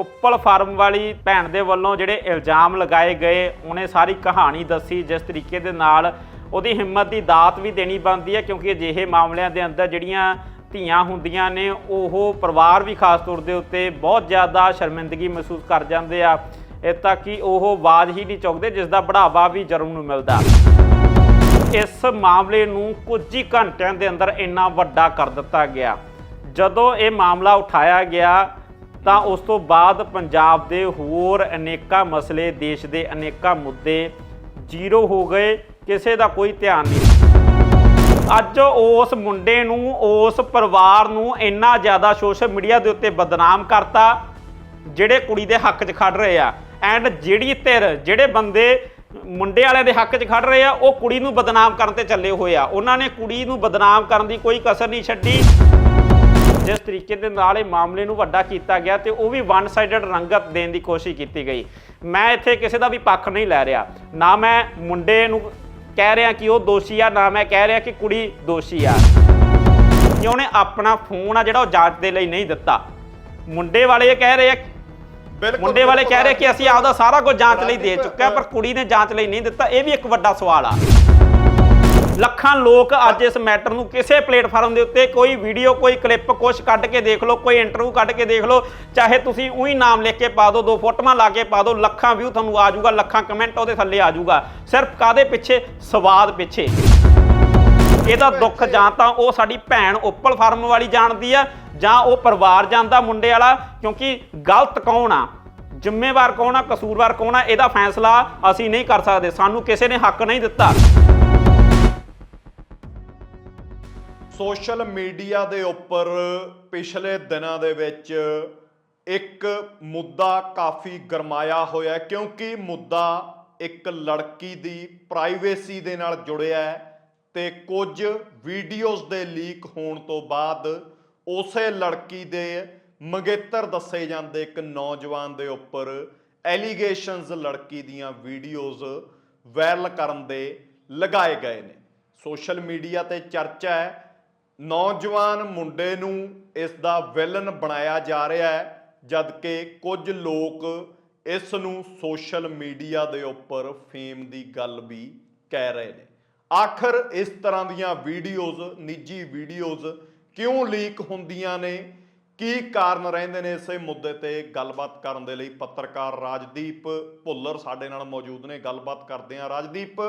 Uppal farm ਵਾਲੀ ਭੈਣ ਦੇ ਵੱਲੋਂ ਜਿਹੜੇ ਇਲਜ਼ਾਮ ਲਗਾਏ ਗਏ, ਉਹਨੇ ਸਾਰੀ ਕਹਾਣੀ ਦੱਸੀ, ਜਿਸ ਤਰੀਕੇ ਦੇ ਨਾਲ ਉਹਦੀ ਹਿੰਮਤ ਦੀ ਦਾਤ ਵੀ ਦੇਣੀ ਬਣਦੀ ਹੈ, ਕਿਉਂਕਿ ਅਜਿਹੇ ਮਾਮਲਿਆਂ ਦੇ ਅੰਦਰ ਜਿਹੜੀਆਂ ਧੀਆਂ ਹੁੰਦੀਆਂ ਨੇ, ਉਹ ਪਰਿਵਾਰ ਵੀ ਖਾਸ ਤੌਰ ਦੇ ਉੱਤੇ ਬਹੁਤ ਜ਼ਿਆਦਾ ਸ਼ਰਮਿੰਦਗੀ ਮਹਿਸੂਸ ਕਰ ਜਾਂਦੇ ਆ। ਇਹ ਤਾਂ ਕਿ ਉਹ ਆਵਾਜ਼ ਹੀ ਨਹੀਂ ਚੁੱਕਦੇ, ਜਿਸ ਦਾ ਬੜਾਵਾ ਵੀ ਜਰਮ ਨੂੰ ਮਿਲਦਾ। ਇਸ ਮਾਮਲੇ ਨੂੰ ਕੁਝ ਹੀ ਘੰਟਿਆਂ ਦੇ ਅੰਦਰ ਇੰਨਾ ਵੱਡਾ ਕਰ ਦਿੱਤਾ ਗਿਆ। ਜਦੋਂ ਇਹ ਮਾਮਲਾ ਉਠਾਇਆ ਗਿਆ ਤਾਂ ਉਸ ਤੋਂ ਬਾਅਦ ਪੰਜਾਬ ਦੇ ਹੋਰ ਅਨੇਕਾਂ ਮਸਲੇ, ਦੇਸ਼ ਦੇ ਅਨੇਕਾਂ ਮੁੱਦੇ ਜ਼ੀਰੋ ਹੋ ਗਏ, ਕਿਸੇ ਦਾ ਕੋਈ ਧਿਆਨ ਨਹੀਂ ਅੱਜ ਉਸ ਮੁੰਡੇ ਨੂੰ, ਉਸ ਪਰਿਵਾਰ ਨੂੰ ਇੰਨਾ ਜ਼ਿਆਦਾ ਸੋਸ਼ਲ ਮੀਡੀਆ ਦੇ ਉੱਤੇ ਬਦਨਾਮ ਕਰਤਾ, ਜਿਹੜੇ ਕੁੜੀ ਦੇ ਹੱਕ 'ਚ ਖੜ ਰਹੇ ਆ। ਐਂਡ ਜਿਹੜੀ ਧਿਰ, ਜਿਹੜੇ ਬੰਦੇ ਮੁੰਡੇ ਵਾਲਿਆਂ ਦੇ ਹੱਕ 'ਚ ਖੜ ਰਹੇ ਆ, ਉਹ ਕੁੜੀ ਨੂੰ ਬਦਨਾਮ ਕਰਨ ਤੇ ਚੱਲੇ ਹੋਏ ਆ। ਉਹਨਾਂ ਨੇ ਕੁੜੀ ਨੂੰ ਬਦਨਾਮ ਕਰਨ ਦੀ ਕੋਈ ਕਸਰ ਨਹੀਂ ਛੱਡੀ। ਜਿਸ ਤਰੀਕੇ ਦੇ ਨਾਲ ਇਹ ਮਾਮਲੇ ਨੂੰ ਵੱਡਾ ਕੀਤਾ ਗਿਆ ਤੇ ਉਹ ਵੀ ਵਨ ਸਾਈਡਡ ਰੰਗਤ ਦੇਣ ਦੀ ਕੋਸ਼ਿਸ਼ ਕੀਤੀ ਗਈ। ਮੈਂ ਇੱਥੇ ਕਿਸੇ ਦਾ ਵੀ ਪੱਖ ਨਹੀਂ ਲੈ ਰਿਹਾ। ਨਾ ਮੈਂ ਮੁੰਡੇ ਨੂੰ ਕਹਿ ਰਿਹਾ ਕਿ ਉਹ ਦੋਸ਼ੀ ਆ ਨਾ ਮੈਂ ਕਹਿ ਰਿਹਾ ਕਿ ਕੁੜੀ ਦੋਸ਼ੀ ਆ। ਕਿ ਉਹਨੇ ਆਪਣਾ ਫੋਨ ਆ ਜਿਹੜਾ ਉਹ ਜਾਂਚ ਦੇ ਲਈ ਨਹੀਂ ਦਿੱਤਾ। ਮੁੰਡੇ ਵਾਲੇ ਇਹ ਕਹਿ ਰਹੇ ਆ ਬਿਲਕੁਲ ਮੁੰਡੇ ਵਾਲੇ ਕਹਿ ਰਹੇ ਕਿ ਅਸੀਂ ਆਪਦਾ ਸਾਰਾ ਕੁਝ ਜਾਂਚ ਲਈ ਦੇ ਰਾਜਦੀਪ, ਚੁੱਕੇ ਆ ਪਰ ਕੁੜੀ ਨੇ ਜਾਂਚ ਲਈ ਨਹੀਂ ਦਿੱਤਾ। ਇਹ ਵੀ ਇੱਕ ਵੱਡਾ ਸਵਾਲ ਆ। ਲੱਖਾਂ ਲੋਕ ਅੱਜ ਇਸ ਮੈਟਰ ਨੂੰ ਕਿਸੇ ਪਲੇਟਫਾਰਮ ਦੇ ਉੱਤੇ ਕੋਈ ਵੀਡੀਓ, ਕੋਈ ਕਲਿੱਪ, ਕੁਛ ਕੱਢ ਕੇ ਦੇਖ ਲਓ, ਕੋਈ ਇੰਟਰਵਿਊ ਕੱਢ ਕੇ ਦੇਖ ਲਓ, ਚਾਹੇ ਤੁਸੀਂ ਉਹੀ ਨਾਮ ਲਿਖ ਕੇ ਪਾ ਦਿਓ, ਦੋ ਫੋਟੋਆਂ ਲਾ ਕੇ ਪਾ ਦਿਓ, ਲੱਖਾਂ ਵਿਊ ਤੁਹਾਨੂੰ ਆ ਜਾਊਗਾ, ਲੱਖਾਂ ਕਮੈਂਟ ਉਹਦੇ ਥੱਲੇ ਆ ਜਾਊਗਾ। ਸਿਰਫ ਕਾਦੇ ਪਿੱਛੇ? ਸਵਾਦ ਪਿੱਛੇ। ਇਹਦਾ ਦੁੱਖ ਜਾਂ ਤਾਂ ਉਹ ਸਾਡੀ ਭੈਣ ਓਪਲ ਫਾਰਮ ਵਾਲੀ ਜਾਣਦੀ ਆ, ਜਾਂ ਉਹ ਪਰਿਵਾਰ ਜਾਂਦਾ ਮੁੰਡੇ ਵਾਲਾ, ਕਿਉਂਕਿ ਗਲਤ ਕੌਣ ਆ? ਜ਼ਿੰਮੇਵਾਰ ਕੌਣ ਆ? ਕਸੂਰਵਾਰ ਕੌਣ ਆ? ਇਹਦਾ ਫੈਸਲਾ ਅਸੀਂ ਨਹੀਂ ਕਰ ਸਕਦੇ। ਸਾਨੂੰ ਕਿਸੇ ਨੇ ਹੱਕ ਨਹੀਂ ਦਿੱਤਾ। ਸੋਸ਼ਲ ਮੀਡੀਆ ਦੇ ਉੱਪਰ ਪਿਛਲੇ ਦਿਨਾਂ ਦੇ ਵਿੱਚ ਇੱਕ ਮੁੱਦਾ ਕਾਫੀ ਗਰਮਾਇਆ ਹੋਇਆ ਕਿਉਂਕਿ ਮੁੱਦਾ ਇੱਕ ਲੜਕੀ ਦੀ ਪ੍ਰਾਈਵੇਸੀ ਦੇ ਨਾਲ ਜੁੜਿਆ ਹੈ ਤੇ ਕੁਝ ਵੀਡੀਓਜ਼ ਦੇ ਲੀਕ ਹੋਣ ਤੋਂ ਬਾਅਦ ਉਸੇ ਲੜਕੀ ਦੇ ਮੰਗੇਤਰ ਦੱਸੇ ਜਾਂਦੇ ਇੱਕ ਨੌਜਵਾਨ ਦੇ ਉੱਪਰ ਐਲੀਗੇਸ਼ਨਸ ਲੜਕੀ ਦੀਆਂ ਵੀਡੀਓਜ਼ ਵਾਇਰਲ ਕਰਨ ਦੇ ਲਗਾਏ ਗਏ ਨੇ। ਸੋਸ਼ਲ ਮੀਡੀਆ ਤੇ ਚਰਚਾ ਹੈ ਨੌਜਵਾਨ ਮੁੰਡੇ ਨੂੰ ਇਸ ਦਾ ਵਿਲਨ ਬਣਾਇਆ ਜਾ ਰਿਹਾ ਹੈ, ਜਦਕਿ ਕੁਝ ਲੋਕ ਇਸ ਨੂੰ ਸੋਸ਼ਲ ਮੀਡੀਆ ਦੇ ਉੱਪਰ ਫੇਮ ਦੀ ਗੱਲ ਵੀ ਕਹਿ ਰਹੇ ਨੇ। ਆਖਰ ਇਸ ਤਰ੍ਹਾਂ ਦੀਆਂ ਵੀਡੀਓਜ਼, ਨਿੱਜੀ ਵੀਡੀਓਜ਼ ਕਿਉਂ ਲੀਕ ਹੁੰਦੀਆਂ ਨੇ? ਕੀ ਕਾਰਨ ਰਹਿੰਦੇ ਨੇ ਇਸੇ ਮੁੱਦੇ ਤੇ ਗੱਲਬਾਤ ਕਰਨ ਦੇ ਲਈ ਪੱਤਰਕਾਰ ਰਾਜਦੀਪ ਭੁੱਲਰ ਸਾਡੇ ਨਾਲ ਮੌਜੂਦ ਨੇ। ਗੱਲਬਾਤ ਕਰਦੇ ਹਾਂ। ਰਾਜਦੀਪ